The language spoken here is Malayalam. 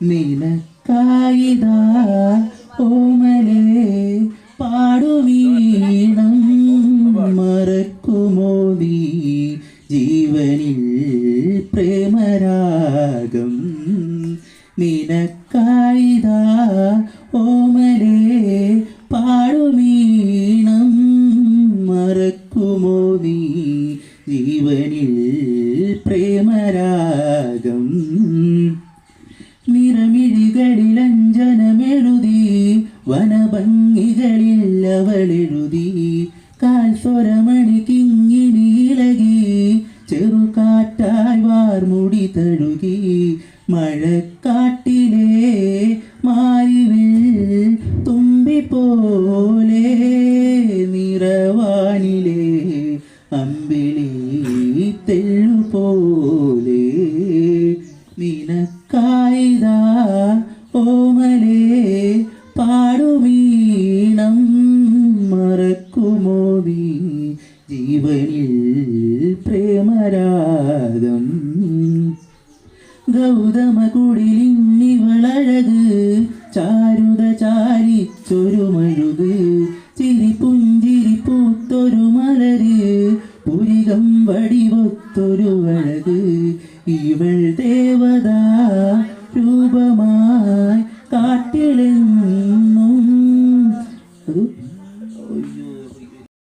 നിനക്കായിതാ ഓമലേ പാടുമീണം മറക്കുമോ നീ? ജീവനിൽ പ്രേമരാഗം. നിനക്കായിതാ ഓമലേ പാടുമീണം മറക്കുമോ നീ? ജീവനിൽ വനഭംഗികളിൽ അവളെഴുതി കാൽസ്വരമണി കിങ്ങിണി ഇളകി ചെറുകാറ്റായി വാർമുടി തഴുകി. മഴക്കാട്ടിലെ മാരിവിൽ തുമ്പി പോലെ നിറവാനിലെ അമ്പിളി തെള്ളുപോലെ ഓമലേ പാടുമീണം മറക്കുമോ നീ? ജീവനിൽ പ്രേമരാഗം. ഗൗതമ കുടിലിന്നിവളഴക് ചാരുത ചാരിച്ചൊരു മഴുക്. ചിരിപ്പുഞ്ചിരിപ്പൂത്തൊരു മലര് പുരികം വടിവൊത്തൊരു അഴക് ഇവൾ ദേവതാ തെളിഞ്ഞു